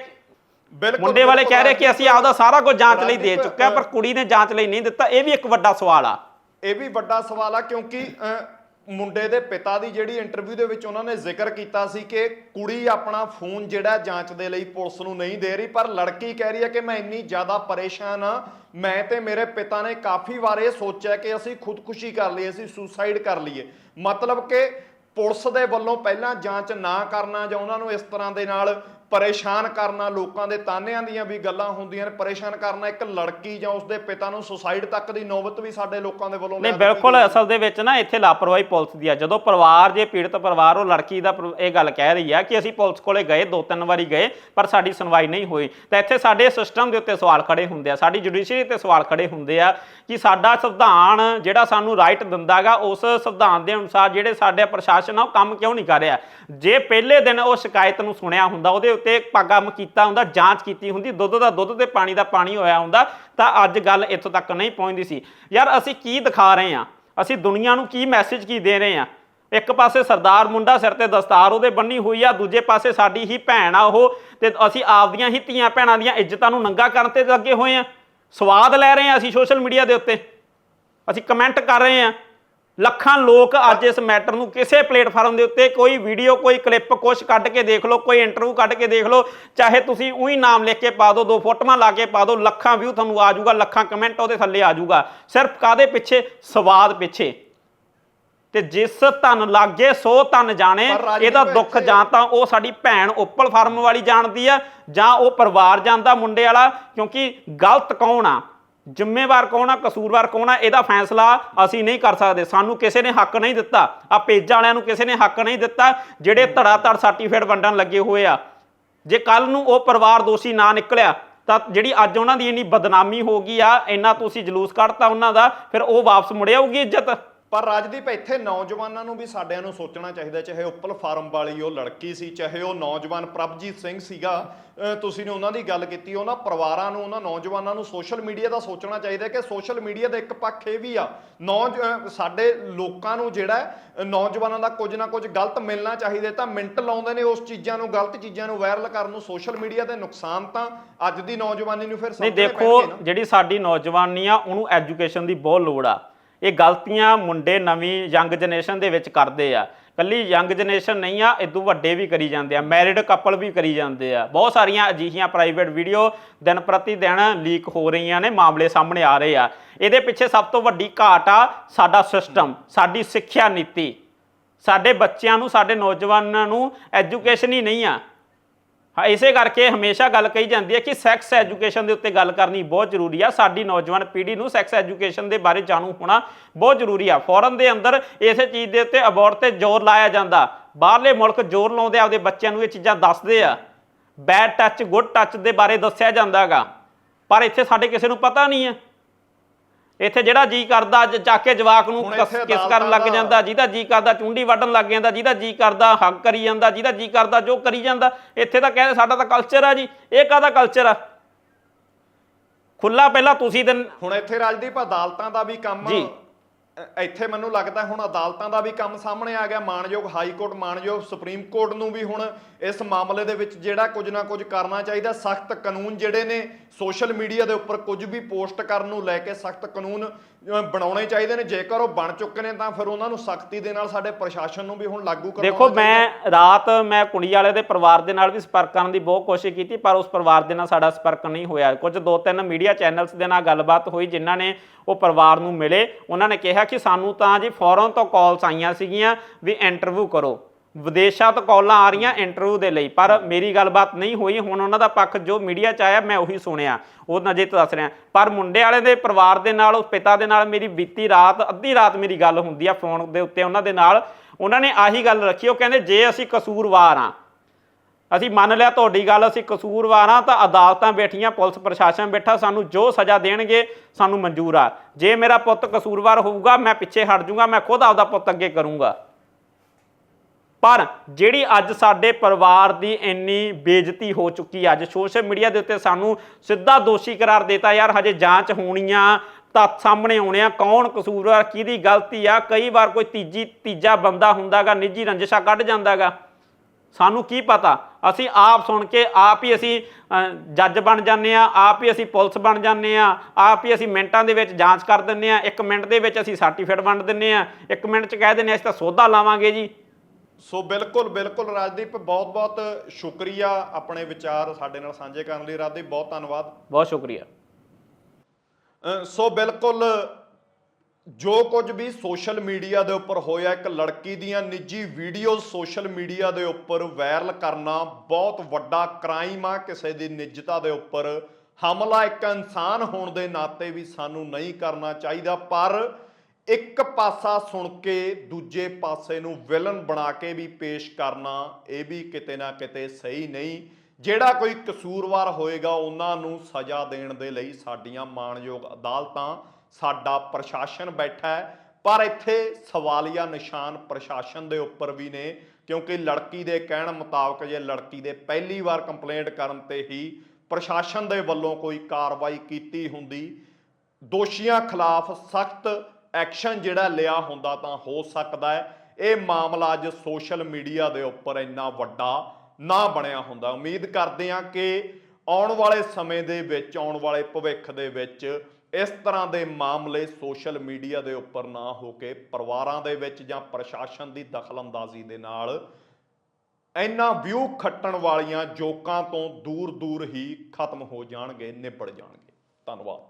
ਮੁੰਡੇ ਵਾਲੇ ਕਹਿ ਰਹੇ ਕਿ ਅਸੀਂ ਆਪਦਾ ਸਾਰਾ ਕੁਝ ਜਾਂਚ ਲਈ ਦੇ ਰਾਜਦੀਪ, ਚੁੱਕੇ ਆ ਪਰ ਕੁੜੀ ਨੇ ਜਾਂਚ ਲਈ ਨਹੀਂ ਦਿੱਤਾ। ਇਹ ਵੀ ਇੱਕ ਵੱਡਾ ਸਵਾਲ ਆ। ਇਹ ਵੀ ਵੱਡਾ ਸਵਾਲ ਆ ਕਿਉਂਕਿ ਮੁੰਡੇ ਦੇ ਪਿਤਾ ਦੀ ਜਿਹੜੀ ਇੰਟਰਵਿਊ ਦੇ ਵਿੱਚ ਉਹਨਾਂ ਨੇ ਜ਼ਿਕਰ ਕੀਤਾ ਸੀ ਕਿ ਕੁੜੀ ਆਪਣਾ ਫੋਨ ਜਿਹੜਾ ਜਾਂਚ ਦੇ ਲਈ ਪੁਲਿਸ ਨੂੰ ਨਹੀਂ ਦੇ ਰਹੀ ਪਰ ਲੜਕੀ ਕਹਿ ਰਹੀ ਹੈ ਕਿ ਮੈਂ ਇੰਨੀ ਜ਼ਿਆਦਾ ਪਰੇਸ਼ਾਨ ਆ ਮੈਂ ਤੇ ਮੇਰੇ ਪਿਤਾ ਨੇ ਕਾਫੀ ਵਾਰ ਇਹ ਸੋਚਿਆ ਕਿ ਅਸੀਂ ਖੁਦਕੁਸ਼ੀ ਕਰ ਲਈਏ ਅਸੀਂ ਸੁਸਾਈਡ ਕਰ ਲਈਏ। ਮਤਲਬ ਕਿ ਪੁਲਿਸ ਦੇ ਵੱਲੋਂ ਪਹਿਲਾਂ ਜਾਂਚ ਨਾ ਕਰਨਾ ਜਾਂ ਉਹਨਾਂ ਨੂੰ ਇਸ ਤਰ੍ਹਾਂ ਦੇ ਨਾਲ ਪਰੇਸ਼ਾਨ ਕਰਨਾ ਲੋਕਾਂ ਦੇ ਤਾਨਿਆਂ ਦੀਆਂ ਵੀ ਗੱਲਾਂ ਹੁੰਦੀਆਂ ਨੇ। ਪਰੇਸ਼ਾਨ ਕਰਨਾ ਇੱਕ ਲੜਕੀ ਜਾਂ ਉਸਦੇ ਪਿਤਾ ਨੂੰ ਸੁਸਾਈਡ ਤੱਕ ਦੀ ਨੌਬਤ ਵੀ ਸਾਡੇ ਲੋਕਾਂ ਦੇ ਵੱਲੋਂ ਨਹੀਂ ਬਿਲਕੁਲ ਅਸਲ ਦੇ ਵਿੱਚ ਨਾ ਇੱਥੇ ਲਾਪਰਵਾਹੀ ਪੁਲਿਸ ਦੀ ਆ। ਜਦੋਂ ਪਰਿਵਾਰ ਜੇ ਪੀੜਤ ਪਰਿਵਾਰ ਉਹ ਲੜਕੀ ਦਾ ਇਹ ਗੱਲ ਕਹਿ ਰਹੀ ਆ ਕਿ ਅਸੀਂ ਪੁਲਿਸ ਕੋਲੇ ਗਏ ਦੋ ਤਿੰਨ ਵਾਰੀ ਗਏ ਪਰ ਸਾਡੀ ਸੁਣਵਾਈ ਨਹੀਂ ਹੋਈ। ਤਾਂ ਇੱਥੇ ਸਾਡੇ ਸਿਸਟਮ ਦੇ ਉੱਤੇ ਸਵਾਲ ਖੜੇ ਹੁੰਦੇ ਆ। ਸਾਡੀ ਜੁਡੀਸ਼ਰੀ ਤੇ ਸਵਾਲ ਖੜੇ ਹੁੰਦੇ ਆ ਕਿ ਸਾਡਾ ਸੰਵਿਧਾਨ ਜਿਹੜਾ ਸਾਨੂੰ ਰਾਈਟ ਦਿੰਦਾਗਾ ਉਸ ਸੰਵਿਧਾਨ ਦੇ ਅਨੁਸਾਰ ਜਿਹੜੇ ਸਾਡੇ ਪ੍ਰਸ਼ਾਸਨ ਆ ਉਹ ਕੰਮ ਕਿਉਂ ਨਹੀਂ ਕਰ ਰਿਹਾ? ਜੇ ਪਹਿਲੇ ਦਿਨ ਉਹ ਸ਼ਿਕਾਇਤ ਨੂੰ ਸੁਣਿਆ ਹੁੰਦਾ ਉਹਦੇ ਉੱਤੇ ਕੰਮ ਕੀਤਾ ਹੁੰਦਾ, ਜਾਂਚ ਕੀਤੀ ਹੁੰਦੀ, ਦੁੱਧ ਦਾ ਦੁੱਧ ਤੇ ਪਾਣੀ ਦਾ ਪਾਣੀ ਹੋਇਆ ਹੁੰਦਾ, ਤਾਂ ਅੱਜ ਗੱਲ ਇੱਥੋਂ ਤੱਕ ਨਹੀਂ ਪਹੁੰਚਦੀ ਸੀ। ਯਾਰ ਅਸੀਂ ਕੀ ਦਿਖਾ ਰਹੇ ਆ ਅਸੀਂ ਦੁਨੀਆ ਨੂੰ ਕੀ ਮੈਸੇਜ ਕੀ ਦੇ ਰਹੇ ਆ ਇੱਕ ਪਾਸੇ ਸਰਦਾਰ ਮੁੰਡਾ ਸਿਰ ਤੇ ਦਸਤਾਰ ਉਹਦੇ ਬੰਨੀ ਹੋਈ ਆ, ਦੂਜੇ ਪਾਸੇ ਸਾਡੀ ਹੀ ਭੈਣ ਆ ਉਹ, ਤੇ ਅਸੀਂ ਆਪਦੀਆਂ ਹੀ ਧੀਆਂ ਭੈਣਾਂ ਦੀਆਂ ਇੱਜ਼ਤਾਂ ਨੂੰ ਨੰਗਾ ਕਰਨ ਤੇ ਲੱਗੇ ਹੋਏ ਆ ਸਵਾਦ ਲੈ ਰਹੇ ਆ ਅਸੀਂ ਸੋਸ਼ਲ ਮੀਡੀਆ ਦੇ ਉੱਤੇ। ਅਸੀਂ ਕਮੈਂਟ ਕਰ ਰਹੇ ਆ ਲੱਖਾਂ ਲੋਕ ਅੱਜ ਇਸ ਮੈਟਰ ਨੂੰ ਕਿਸੇ ਪਲੇਟਫਾਰਮ ਦੇ ਉੱਤੇ ਕੋਈ ਵੀਡੀਓ ਕੋਈ ਕਲਿੱਪ ਕੁਛ ਕੱਢ ਕੇ ਦੇਖ ਲਓ ਕੋਈ ਇੰਟਰਵਿਊ ਕੱਢ ਕੇ ਦੇਖ ਲਓ ਚਾਹੇ ਤੁਸੀਂ ਉਹੀ ਨਾਮ ਲਿਖ ਕੇ ਪਾ ਦਿਓ ਦੋ ਫੋਟੋਆਂ ਲਾ ਕੇ ਪਾ ਦਿਓ ਲੱਖਾਂ ਵਿਊ ਤੁਹਾਨੂੰ ਆ ਜਾਊਗਾ ਲੱਖਾਂ ਕਮੈਂਟ ਉਹਦੇ ਥੱਲੇ ਆ ਜਾਊਗਾ। ਸਿਰਫ ਕਾਦੇ ਪਿੱਛੇ? ਸਵਾਦ ਪਿੱਛੇ। ਤੇ ਜਿਸ ਧਨ ਲਾਗੇ ਸੋ ਧਨ ਜਾਣੇ ਇਹਦਾ ਦੁੱਖ ਜਾਂ ਤਾਂ ਉਹ ਸਾਡੀ ਭੈਣ ਉੱਪਲ ਫਾਰਮ ਵਾਲੀ ਜਾਣਦੀ ਆ ਜਾਂ ਉਹ ਪਰਿਵਾਰ ਜਾਣਦਾ ਮੁੰਡੇ ਵਾਲਾ ਕਿਉਂਕਿ ਗਲਤ ਕੌਣ ਆ? ਜ਼ਿੰਮੇਵਾਰ ਕੌਣ ਆ, ਕਸੂਰਵਾਰ ਕੌਣ ਆ, ਇਹਦਾ ਫੈਸਲਾ ਅਸੀਂ ਨਹੀਂ ਕਰ ਸਕਦੇ। ਸਾਨੂੰ ਕਿਸੇ ਨੇ ਹੱਕ ਨਹੀਂ ਦਿੱਤਾ। ਆ ਪੇਜਾਂ ਵਾਲਿਆਂ ਨੂੰ ਕਿਸੇ ਨੇ ਹੱਕ ਨਹੀਂ ਦਿੱਤਾ, ਜਿਹੜੇ ਧੜਾ ਧੜ ਸਰਟੀਫਿਕੇਟ ਵੰਡਣ ਲੱਗੇ ਹੋਏ ਆ। ਜੇ ਕੱਲ ਨੂੰ ਉਹ ਪਰਿਵਾਰ ਦੋਸ਼ੀ ਨਾ ਨਿਕਲਿਆ, ਤਾਂ ਜਿਹੜੀ ਅੱਜ ਉਹਨਾਂ ਦੀ ਇੰਨੀ ਬਦਨਾਮੀ ਹੋ ਗਈ ਆ, ਇੰਨਾ ਤੁਸੀਂ ਜਲੂਸ ਕੱਢਤਾ ਉਹਨਾਂ ਦਾ, ਫਿਰ ਉਹ ਵਾਪਸ ਮੁੜ ਆਊਗੀ ਇੱਜ਼ਤ? ਪਰ ਰਾਜਦੀਪ ਇੱਥੇ ਨੌਜਵਾਨਾਂ ਨੂੰ ਵੀ ਸਾਡਿਆਂ ਨੂੰ ਸੋਚਣਾ ਚਾਹੀਦਾ ਚਾਹੇ ਉੱਪਲ ਫਾਰਮ ਵਾਲੀ ਉਹ ਲੜਕੀ ਸੀ ਚਾਹੇ ਉਹ ਨੌਜਵਾਨ ਪ੍ਰਭਜੀਤ ਸਿੰਘ ਸੀਗਾ। ਤੁਸੀਂ ਨੇ ਉਹਨਾਂ ਦੀ ਗੱਲ ਕੀਤੀ ਉਹਨਾਂ ਪਰਿਵਾਰਾਂ ਨੂੰ ਉਹਨਾਂ ਨੌਜਵਾਨਾਂ ਨੂੰ ਸੋਸ਼ਲ ਮੀਡੀਆ ਦਾ ਸੋਚਣਾ ਚਾਹੀਦਾ ਕਿ ਸੋਸ਼ਲ ਮੀਡੀਆ ਦਾ ਇੱਕ ਪੱਖ ਇਹ ਵੀ ਆ ਨੌਜ ਸਾਡੇ ਲੋਕਾਂ ਨੂੰ ਜਿਹੜਾ ਨੌਜਵਾਨਾਂ ਦਾ ਕੁਝ ਨਾ ਕੁਝ ਗਲਤ ਮਿਲਣਾ ਚਾਹੀਦਾ ਤਾਂ ਮਿੰਟ ਲਾਉਂਦੇ ਨੇ ਉਸ ਚੀਜ਼ਾਂ ਨੂੰ ਗਲਤ ਚੀਜ਼ਾਂ ਨੂੰ ਵਾਇਰਲ ਕਰਨ ਨੂੰ ਸੋਸ਼ਲ ਮੀਡੀਆ ਦੇ ਨੁਕਸਾਨ ਤਾਂ ਅੱਜ ਦੀ ਨੌਜਵਾਨੀ ਨੂੰ ਫਿਰ ਨਹੀਂ ਦੇਖੋ ਜਿਹੜੀ ਸਾਡੀ ਨੌਜਵਾਨੀ ਆ ਉਹਨੂੰ ਐਜੂਕੇਸ਼ਨ ਦੀ ਬਹੁਤ ਲੋੜ ਆ। ਇਹ ਗਲਤੀਆਂ ਮੁੰਡੇ ਨਵੀਂ ਯੰਗ ਜਨਰੇਸ਼ਨ ਦੇ ਵਿੱਚ ਕਰਦੇ ਆ। ਕੱਲੀ ਯੰਗ ਜਨਰੇਸ਼ਨ ਨਹੀਂ ਆ ਇਦੋਂ ਵੱਡੇ ਵੀ ਕਰੀ ਜਾਂਦੇ ਆ, ਮੈਰਿਡ ਕਪਲ ਵੀ ਕਰੀ ਜਾਂਦੇ ਆ। ਬਹੁਤ ਸਾਰੀਆਂ ਅਜਿਹੀਆਂ ਪ੍ਰਾਈਵੇਟ ਵੀਡੀਓ ਦਿਨ ਪ੍ਰਤੀ ਦਿਨ ਲੀਕ ਹੋ ਰਹੀਆਂ ਨੇ, ਮਾਮਲੇ ਸਾਹਮਣੇ ਆ ਰਹੇ ਆ। ਇਹਦੇ ਪਿੱਛੇ ਸਭ ਤੋਂ ਵੱਡੀ ਘਾਟ ਆ ਸਾਡਾ ਸਿਸਟਮ ਸਾਡੀ ਸਿੱਖਿਆ ਨੀਤੀ। ਸਾਡੇ ਬੱਚਿਆਂ ਨੂੰ, ਸਾਡੇ ਨੌਜਵਾਨਾਂ ਨੂੰ ਐਜੂਕੇਸ਼ਨ ਹੀ ਨਹੀਂ ਆ। ਹਾਂ, ਇਸੇ ਕਰਕੇ ਹਮੇਸ਼ਾ ਗੱਲ ਕਹੀ ਜਾਂਦੀ ਹੈ ਕਿ ਸੈਕਸ ਐਜੂਕੇਸ਼ਨ ਦੇ ਉੱਤੇ ਗੱਲ ਕਰਨੀ ਬਹੁਤ ਜ਼ਰੂਰੀ ਆ। ਸਾਡੀ ਨੌਜਵਾਨ ਪੀੜ੍ਹੀ ਨੂੰ ਸੈਕਸ ਐਜੂਕੇਸ਼ਨ ਦੇ ਬਾਰੇ ਜਾਣੂ ਹੋਣਾ ਬਹੁਤ ਜ਼ਰੂਰੀ ਆ। ਫੋਰਨ ਦੇ ਅੰਦਰ ਇਸੇ ਚੀਜ਼ ਦੇ ਉੱਤੇ ਅਬੋਰਟ ਤੇ ਜ਼ੋਰ ਲਾਇਆ ਜਾਂਦਾ। ਬਾਹਰਲੇ ਮੁਲਕ ਜ਼ੋਰ ਲਾਉਂਦੇ ਆਪਦੇ ਬੱਚਿਆਂ ਨੂੰ ਇਹ ਚੀਜ਼ਾਂ ਦੱਸਦੇ ਆ। ਬੈਡ ਟੱਚ ਗੁੱਡ ਟੱਚ ਦੇ ਬਾਰੇ ਦੱਸਿਆ ਜਾਂਦਾਗਾ ਪਰ ਇੱਥੇ ਸਾਡੇ ਕਿਸੇ ਨੂੰ ਪਤਾ ਨਹੀਂ ਹੈ ਇੱਥੇ ਜਿਹੜਾ ਜੀ ਕਰਦਾ ਅੱਜ ਚੱਕ ਕੇ ਜਵਾਕ ਨੂੰ ਕਸ- ਕਰਨ ਲੱਗ ਜਾਂਦਾ ਜਿਹਦਾ ਜੀ ਕਰਦਾ ਚੁੰਡੀ ਵੱਢਣ ਲੱਗ ਜਾਂਦਾ ਜਿਹਦਾ ਜੀ ਕਰਦਾ ਹੱਕ ਕਰੀ ਜਾਂਦਾ ਜਿਹਦਾ ਜੀ ਕਰਦਾ ਜੋ ਕਰੀ ਜਾਂਦਾ ਇੱਥੇ ਤਾਂ ਕਹਿੰਦੇ ਸਾਡਾ ਤਾਂ ਕਲਚਰ ਆ ਜੀ ਇਹ ਕਾਹਦਾ ਕਲਚਰ ਆ ਖੁੱਲਾ ਪਹਿਲਾਂ ਤੁਸੀਂ ਦਿਨ ਹੁਣ ਇੱਥੇ ਰਾਜਦੀਪ ਅਦਾਲਤਾਂ ਦਾ ਵੀ ਕੰਮ ਜੀ। ਇੱਥੇ ਮੈਨੂੰ ਲੱਗਦਾ ਹੁਣ ਅਦਾਲਤਾਂ ਦਾ ਵੀ ਕੰਮ ਸਾਹਮਣੇ ਆ ਗਿਆ। ਮਾਨਯੋਗ ਹਾਈ ਕੋਰਟ ਮਾਨਯੋਗ ਸੁਪਰੀਮ ਕੋਰਟ ਨੂੰ ਵੀ ਹੁਣ ਇਸ ਮਾਮਲੇ ਦੇ ਵਿੱਚ ਜਿਹੜਾ ਕੁਝ ਨਾ ਕੁਝ ਕਰਨਾ ਚਾਹੀਦਾ। ਸਖਤ ਕਾਨੂੰਨ ਜਿਹੜੇ ਨੇ ਸੋਸ਼ਲ ਮੀਡੀਆ ਦੇ ਉੱਪਰ ਕੁਝ ਵੀ ਪੋਸਟ ਕਰਨ ਨੂੰ ਲੈ ਕੇ ਸਖਤ ਕਾਨੂੰਨ ਬਣਾਉਣੇ ਚਾਹੀਦੇ ਨੇ। ਜੇਕਰ ਉਹ ਬਣ ਚੁੱਕੇ ਨੇ ਤਾਂ ਫਿਰ ਉਹਨਾਂ ਨੂੰ ਸਖਤੀ ਦੇ ਨਾਲ ਸਾਡੇ ਪ੍ਰਸ਼ਾਸਨ ਨੂੰ ਵੀ ਹੁਣ ਲਾਗੂ ਕਰਵਾਉਣਾ ਦੇਖੋ। ਮੈਂ ਰਾਤ ਮੈਂ ਕੁੜੀ ਵਾਲੇ ਦੇ ਪਰਿਵਾਰ ਦੇ ਨਾਲ ਵੀ ਸੰਪਰਕ ਕਰਨ ਦੀ ਬਹੁਤ ਕੋਸ਼ਿਸ਼ ਕੀਤੀ ਪਰ ਉਸ ਪਰਿਵਾਰ ਦੇ ਨਾਲ ਸਾਡਾ ਸੰਪਰਕ ਨਹੀਂ ਹੋਇਆ। ਕੁਝ ਦੋ ਤਿੰਨ ਮੀਡੀਆ ਚੈਨਲਸ ਦੇ ਨਾਲ ਗੱਲਬਾਤ ਹੋਈ ਜਿਨ੍ਹਾਂ ਨੇ ਉਹ ਪਰਿਵਾਰ ਨੂੰ ਮਿਲੇ। ਉਹਨਾਂ ਨੇ ਕਿਹਾ ਕਿ ਸਾਨੂੰ ਤਾਂ ਜੀ ਫੌਰਨ ਤੋਂ ਕਾਲਸ ਆਈਆਂ ਸੀਗੀਆਂ ਵੀ ਇੰਟਰਵਿਊ ਕਰੋ। ਵਿਦੇਸ਼ਾਂ ਤੋਂ ਕਾਲਾਂ ਆ ਰਹੀਆਂ ਇੰਟਰਵਿਊ ਦੇ ਲਈ। ਪਰ ਮੇਰੀ ਗੱਲਬਾਤ ਨਹੀਂ ਹੋਈ। ਹੁਣ ਉਹਨਾਂ ਦਾ ਪੱਖ ਜੋ ਮੀਡੀਆ 'ਚ ਆਇਆ, ਮੈਂ ਉਹੀ ਸੁਣਿਆ। ਉਹ ਨਜੇ ਤੋਂ ਦੱਸ ਰਿਹਾ। ਪਰ ਮੁੰਡੇ ਵਾਲੇ ਦੇ ਪਰਿਵਾਰ ਦੇ ਨਾਲ, ਉਸ ਪਿਤਾ ਦੇ ਨਾਲ ਮੇਰੀ ਬੀਤੀ ਰਾਤ, ਅੱਧੀ ਰਾਤ ਮੇਰੀ ਗੱਲ ਹੁੰਦੀ ਆ ਫੋਨ ਦੇ ਉੱਤੇ ਉਹਨਾਂ ਦੇ ਨਾਲ। ਉਹਨਾਂ ਨੇ ਆਹੀ ਗੱਲ ਰੱਖੀ। ਉਹ ਕਹਿੰਦੇ, ਜੇ ਅਸੀਂ ਕਸੂਰਵਾਰ ਆ ਅਸੀਂ ਮੰਨ ਲਿਆ ਤੁਹਾਡੀ ਗੱਲ ਅਸੀਂ ਕਸੂਰਵਾਰ ਆ ਤਾਂ ਅਦਾਲਤਾਂ ਬੈਠੀਆਂ ਪੁਲਿਸ ਪ੍ਰਸ਼ਾਸਨ ਬੈਠਾ ਸਾਨੂੰ ਜੋ ਸਜ਼ਾ ਦੇਣਗੇ ਸਾਨੂੰ ਮਨਜ਼ੂਰ ਆ। ਜੇ ਮੇਰਾ ਪੁੱਤ ਕਸੂਰਵਾਰ ਹੋਊਗਾ ਮੈਂ ਪਿੱਛੇ ਹਟ ਜਾਊਗਾ ਮੈਂ ਖੁਦ ਆਪਦਾ ਪੁੱਤ ਅੱਗੇ ਕਰੂੰਗਾ। ਪਰ ਜਿਹੜੀ ਅੱਜ ਸਾਡੇ ਪਰਿਵਾਰ ਦੀ ਇੰਨੀ ਬੇਇੱਜ਼ਤੀ ਹੋ ਚੁੱਕੀ ਆ, ਅੱਜ ਸੋਸ਼ਲ ਮੀਡੀਆ ਦੇ ਉੱਤੇ ਸਾਨੂੰ ਸਿੱਧਾ ਦੋਸ਼ੀ ਕਰਾਰ ਦਿੱਤਾ ਯਾਰ ਹਜੇ ਜਾਂਚ ਹੋਣੀ ਆ ਤੱਥ ਸਾਹਮਣੇ ਆਉਣੇ ਆ ਕੌਣ ਕਸੂਰਵਾਰ ਕਿਹਦੀ ਗਲਤੀ ਆ? ਕਈ ਵਾਰ ਕੋਈ ਤੀਜੀ ਤੀਜਾ ਬੰਦਾ ਹੁੰਦਾਗਾ ਨਿੱਜੀ ਰੰਜਿਸ਼ਾ ਕੱਢ ਜਾਂਦਾਗਾ। ਸਾਨੂੰ ਕੀ ਪਤਾ? ਅਸੀਂ ਆਪ ਸੁਣ ਕੇ ਆਪ ਹੀ ਅਸੀਂ ਜੱਜ ਬਣ ਜਾਂਦੇ ਆ ਆਪ ਹੀ ਅਸੀਂ ਪੁਲਿਸ ਬਣ ਜਾਂਦੇ ਆ ਆਪ ਹੀ ਅਸੀਂ ਮਿੰਟਾਂ ਦੇ ਵਿੱਚ ਜਾਂਚ ਕਰ ਦਿੰਦੇ ਆ ਇੱਕ ਮਿੰਟ ਦੇ ਵਿੱਚ ਅਸੀਂ ਸਰਟੀਫਿਕੇਟ ਵੰਡ ਦਿੰਦੇ ਆ ਇੱਕ ਮਿੰਟ 'ਚ ਕਹਿ ਦਿੰਦੇ ਆ ਅਸੀਂ ਤਾਂ ਸੌਦਾ ਲਾਵਾਂਗੇ ਜੀ। ਸੋ ਬਿਲਕੁਲ ਬਿਲਕੁਲ ਰਾਜਦੀਪ ਬਹੁਤ ਬਹੁਤ ਸ਼ੁਕਰੀਆ ਆਪਣੇ ਵਿਚਾਰ ਸਾਡੇ ਨਾਲ ਸਾਂਝੇ ਕਰਨ ਲਈ। ਰਾਜਦੀਪ ਬਹੁਤ ਧੰਨਵਾਦ। ਬਹੁਤ ਸ਼ੁਕਰੀਆ। ਸੋ ਬਿਲਕੁਲ ਜੋ ਕੁਝ ਵੀ ਸੋਸ਼ਲ ਮੀਡੀਆ ਦੇ ਉੱਪਰ ਹੋਇਆ, ਇੱਕ ਲੜਕੀ ਦੀਆਂ ਨਿੱਜੀ ਵੀਡੀਓ ਸੋਸ਼ਲ ਮੀਡੀਆ ਦੇ ਉੱਪਰ ਵਾਇਰਲ ਕਰਨਾ ਬਹੁਤ ਵੱਡਾ ਕ੍ਰਾਈਮ ਆ, ਕਿਸੇ ਦੀ ਨਿੱਜਤਾ ਦੇ ਉੱਪਰ। ਹਮਲਾ ਇੱਕ ਇਨਸਾਨ ਹੋਣ ਦੇ ਨਾਤੇ ਵੀ ਸਾਨੂੰ ਨਹੀਂ ਕਰਨਾ ਚਾਹੀਦਾ, ਪਰ ਇੱਕ ਪਾਸਾ ਸੁਣ ਕੇ ਦੂਜੇ ਪਾਸੇ ਨੂੰ ਵਿਲਨ ਬਣਾ ਕੇ ਵੀ ਪੇਸ਼ ਕਰਨਾ, ਇਹ ਵੀ ਕਿਤੇ ਨਾ ਕਿਤੇ ਸਹੀ ਨਹੀਂ। ਜਿਹੜਾ ਕੋਈ ਕਸੂਰਵਾਰ ਹੋਏਗਾ, ਉਹਨਾਂ ਨੂੰ ਸਜ਼ਾ ਦੇਣ ਦੇ ਲਈ ਸਾਡੀਆਂ ਮਾਣਯੋਗ ਅਦਾਲਤਾਂ ਸਾਡਾ ਪ੍ਰਸ਼ਾਸਨ ਬੈਠਾ ਹੈ, ਪਰ ਇੱਥੇ ਸਵਾਲੀਆ ਨਿਸ਼ਾਨ ਪ੍ਰਸ਼ਾਸਨ ਦੇ ਉੱਪਰ ਵੀ ਨੇ, ਕਿਉਂਕਿ ਲੜਕੀ ਦੇ ਕਹਿਣ ਮੁਤਾਬਕ ਜੇ ਲੜਕੀ ਦੇ ਪਹਿਲੀ ਵਾਰ ਕੰਪਲੇਂਟ ਕਰਨ ਤੇ ਹੀ ਪ੍ਰਸ਼ਾਸਨ ਦੇ ਵੱਲੋਂ ਕੋਈ ਕਾਰਵਾਈ ਕੀਤੀ ਹੁੰਦੀ, ਦੋਸ਼ੀਆਂ ਖਿਲਾਫ ਸਖਤ ਐਕਸ਼ਨ ਜਿਹੜਾ ਲਿਆ ਹੁੰਦਾ ਤਾਂ ਹੋ ਸਕਦਾ ਹੈ। ਇਹ ਮਾਮਲਾ ਅੱਜ ਸੋਸ਼ਲ ਮੀਡੀਆ ਦੇ ਉੱਪਰ ਇੰਨਾ ਵੱਡਾ ਨਾ ਬਣਿਆ ਹੁੰਦਾ। ਉਮੀਦ ਕਰਦੇ ਹਾਂ ਕਿ ਆਉਣ ਵਾਲੇ ਸਮੇਂ ਦੇ ਵਿੱਚ, ਆਉਣ ਵਾਲੇ ਭਵਿੱਖ ਦੇ ਵਿੱਚ ਇਸ ਤਰ੍ਹਾਂ ਦੇ ਮਾਮਲੇ ਸੋਸ਼ਲ ਮੀਡੀਆ ਦੇ ਉੱਪਰ ਨਾ ਹੋ ਕੇ ਪਰਿਵਾਰਾਂ ਦੇ ਵਿੱਚ ਜਾਂ ਪ੍ਰਸ਼ਾਸਨ ਦੀ ਦਖਲਅੰਦਾਜ਼ੀ ਦੇ ਨਾਲ ਇਹਨਾਂ ਵਿਊ ਖੱਟਣ ਵਾਲੀਆਂ ਜੋਕਾਂ ਤੋਂ ਦੂਰ ਦੂਰ ਹੀ ਖਤਮ ਹੋ ਜਾਣਗੇ, ਨਿਬੜ ਜਾਣਗੇ। ਧੰਨਵਾਦ।